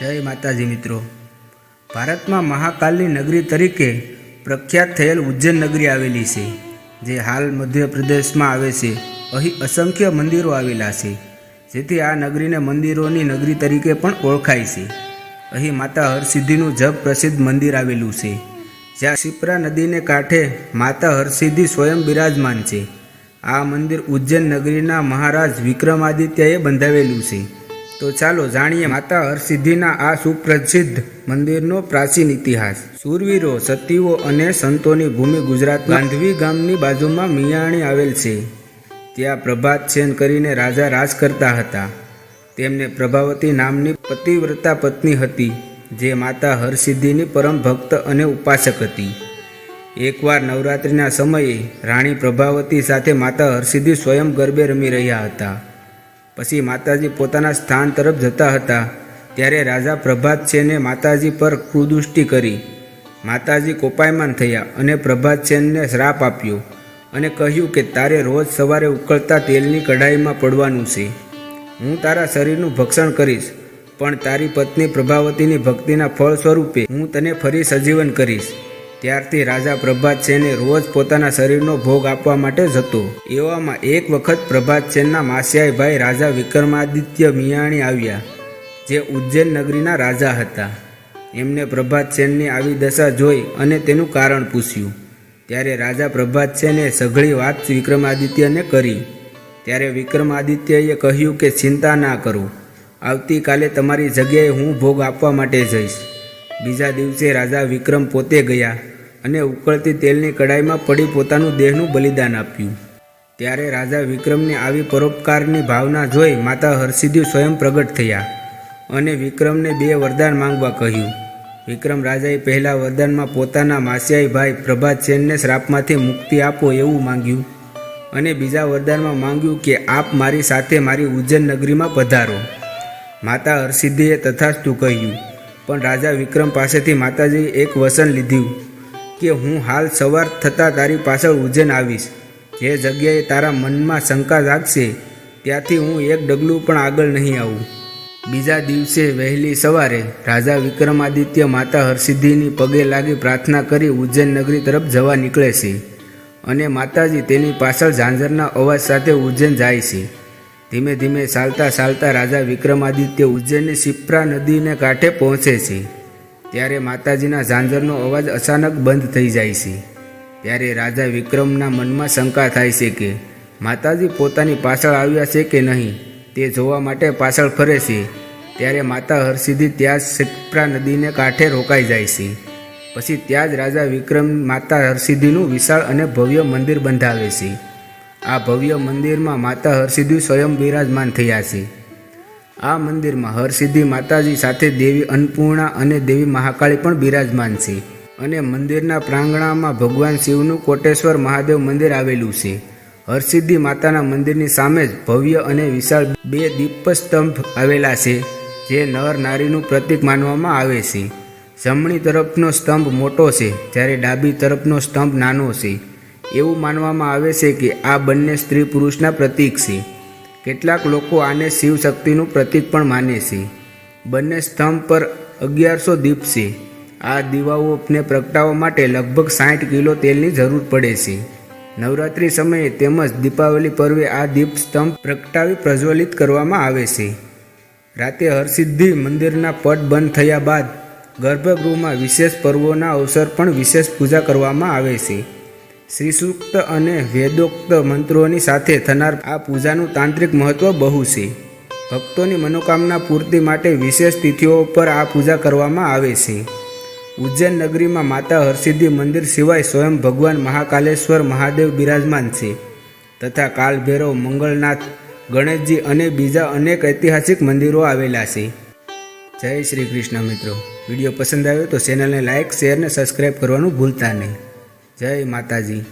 જય માતાજી મિત્રો. ભારતમાં મહાકાલની નગરી તરીકે પ્રખ્યાત થયેલ ઉજ્જૈન નગરી આવેલી છે, જે હાલ મધ્યપ્રદેશમાં આવે છે. અહીં અસંખ્ય મંદિરો આવેલા છે, જેથી આ નગરીને મંદિરોની નગરી તરીકે પણ ઓળખાય છે. અહીં માતા હરસિદ્ધિનું જગ પ્રસિદ્ધ મંદિર આવેલું છે, જ્યાં શિપ્રા નદીને કાંઠે માતા હરસિદ્ધિ સ્વયં બિરાજમાન છે. આ મંદિર ઉજ્જૈન નગરીના મહારાજ વિક્રમાદિત્યએ બંધાવેલું છે. તો ચાલો જાણીએ માતા હરસિદ્ધિના આ સુપ્રસિદ્ધ મંદિરનો પ્રાચીન ઇતિહાસ. સૂરવીરો, સતીઓ અને સંતોની ભૂમિ ગુજરાત ગાંધવી ગામની બાજુમાં મિયાણી આવેલ છે. ત્યાં પ્રભાત સેન કરીને રાજા રાજ કરતા હતા. તેમને પ્રભાવતી નામની પતિવ્રતા પત્ની હતી, જે માતા હરસિદ્ધિની પરમ ભક્ત અને ઉપાસક હતી. એકવાર નવરાત્રિના સમયે રાણી પ્રભાવતી સાથે માતા હરસિદ્ધિ સ્વયં ગરબે રમી રહ્યા હતા. પછી માતાજી પોતાના સ્થાન તરફ જતા હતા, ત્યારે રાજા પ્રભાતસેને માતાજી પર કુદૃષ્ટિ કરી. માતાજી કોપાયમાન થયા અને પ્રભાતસેનને શ્રાપ આપ્યો અને કહ્યું કે તારે રોજ સવારે ઉકળતા તેલની કઢાઈમાં પડવાનું છે. હું તારા શરીરનું ભક્ષણ કરીશ, પણ તારી પત્ની પ્રભાવતીની ભક્તિના ફળ સ્વરૂપે હું તને ફરી સજીવન કરીશ. ત્યારથી રાજા પ્રભાત સેને રોજ પોતાના શરીરનો ભોગ આપવા માટે જતો એવામાં એક વખત પ્રભાત સેનના માસિયાઈ ભાઈ રાજા વિક્રમાદિત્ય મિયાણી આવ્યા, જે ઉજ્જૈન નગરીના રાજા હતા. એમને પ્રભાત સેનની આવી દશા જોઈ અને તેનું કારણ પૂછ્યું. ત્યારે રાજા પ્રભાત સેને સઘળી વાત વિક્રમાદિત્યને કરી. ત્યારે વિક્રમાદિત્યએ કહ્યું કે, ચિંતા ના કરો. આવતીકાલે તમારી જગ્યાએ હું ભોગ આપવા માટે જઈશ. બીજા દિવસે રાજા વિક્રમ પોતે ગયા અને ઉકળતી તેલની કડાઈમાં પડી પોતાનું દેહનું બલિદાન આપ્યું. ત્યારે રાજા વિક્રમને આવી પરોપકારની ભાવના જોઈ માતા હરસિદ્ધિ સ્વયં પ્રગટ થયા અને વિક્રમને બે વરદાન માંગવા કહ્યું. વિક્રમ રાજાએ પહેલા વરદાનમાં પોતાના માસિયાઈ ભાઈ પ્રભાત સેનને શ્રાપમાંથી મુક્તિ આપો એવું માંગ્યું અને બીજા વરદાનમાં માંગ્યું કે આપ મારી સાથે મારી ઉજ્જૈન નગરીમાં પધારો. માતા હરસિદ્ધિએ તથાસ્તુ કહ્યું પણ રાજા વિક્રમ પાસેથી માતાજીએ એક વસન લીધું કે હું હાલ સવાર થતાં તારી પાછળ ઉજ્જૈન આવીશ. જે જગ્યાએ તારા મનમાં શંકા જાગશે, ત્યાંથી હું એક ડગલું પણ આગળ નહીં આવું. બીજા દિવસે વહેલી સવારે રાજા વિક્રમાદિત્ય માતા હરસિદ્ધિની પગે લાગી પ્રાર્થના કરી ઉજ્જૈન નગરી તરફ જવા નીકળે છે અને માતાજી તેની પાછળ ઝાંઝરના અવાજ સાથે ઉજ્જૈન જાય છે. ધીમે ધીમે ચાલતા ચાલતા રાજા વિક્રમાદિત્ય ઉજ્જૈનની શિપ્રા નદીને કાંઠે પહોંચે છે. ત્યારે માતાજીના ઝાંઝરનો અવાજ અચાનક બંધ થઈ જાય છે. ત્યારે રાજા વિક્રમના મનમાં શંકા થાય છે કે માતાજી પોતાની પાછળ આવ્યા છે કે નહીં તે જોવા માટે પાછળ ફરે છે. ત્યારે માતા હરસિદ્ધિ ત્યાં જ શિપ્રા નદીને કાંઠે રોકાઈ જાય છે. પછી ત્યાં જ રાજા વિક્રમ માતા હરસિદ્ધિનું વિશાળ અને ભવ્ય મંદિર બંધાવે છે. આ ભવ્ય મંદિરમાં માતા હરસિદ્ધિ સ્વયં બિરાજમાન થયા છે. આ મંદિરમાં હરસિદ્ધિ માતાજી સાથે દેવી અન્નપૂર્ણા અને દેવી મહાકાળી પણ બિરાજમાન છે અને મંદિરના પ્રાંગણામાં ભગવાન શિવનું કોટેશ્વર મહાદેવ મંદિર આવેલું છે. હરસિદ્ધિ માતાના મંદિરની સામે જ ભવ્ય અને વિશાળ બે દીપસ્તંભ આવેલા છે, જે નર નારીનું પ્રતીક માનવામાં આવે છે. જમણી તરફનો સ્તંભ મોટો છે, જ્યારે ડાબી તરફનો સ્તંભ નાનો છે. એવું માનવામાં આવે છે કે આ બંને સ્ત્રી પુરુષના પ્રતીક છે. કેટલાક લોકો આને શિવ શક્તિનું પ્રતીક પણ માને છે. બંને સ્તંભ પર અગિયારસો દીપ છે. આ દીવાઓને પ્રગટાવવા માટે લગભગ સાઠ કિલો તેલની જરૂર પડે છે. નવરાત્રિ સમયે તેમજ દીપાવલી પર્વે આ દીપ સ્તંભ પ્રગટાવી પ્રજ્વલિત કરવામાં આવે છે. રાતે હરસિદ્ધિ મંદિરના પટ બંધ થયા બાદ ગર્ભગૃહમાં વિશેષ પર્વોના અવસર પણ વિશેષ પૂજા કરવામાં આવે છે. શ્રી સૂક્ત અને વેદોક્ત મંત્રોની સાથે થનાર આ પૂજાનું તાંત્રિક મહત્વ બહુ છે. ભક્તોની મનોકામના પૂર્તિ માટે વિશેષ તિથિઓ પર આ પૂજા કરવામાં આવે છે. ઉજ્જૈન નગરીમાં માતા હરસિદ્ધિ મંદિર સિવાય સ્વયં ભગવાન મહાકાલેશ્વર મહાદેવ બિરાજમાન છે. તથા કાલભૈરવ, મંગળનાથ, ગણેશજી અને બીજા અનેક ઐતિહાસિક મંદિરો આવેલા છે. જય શ્રી કૃષ્ણ મિત્રો. વીડિયો પસંદ આવ્યો તો ચેનલને લાઇક શેર અને સબસ્ક્રાઈબ કરવાનું ભૂલતા નહીં. જય માતાજી.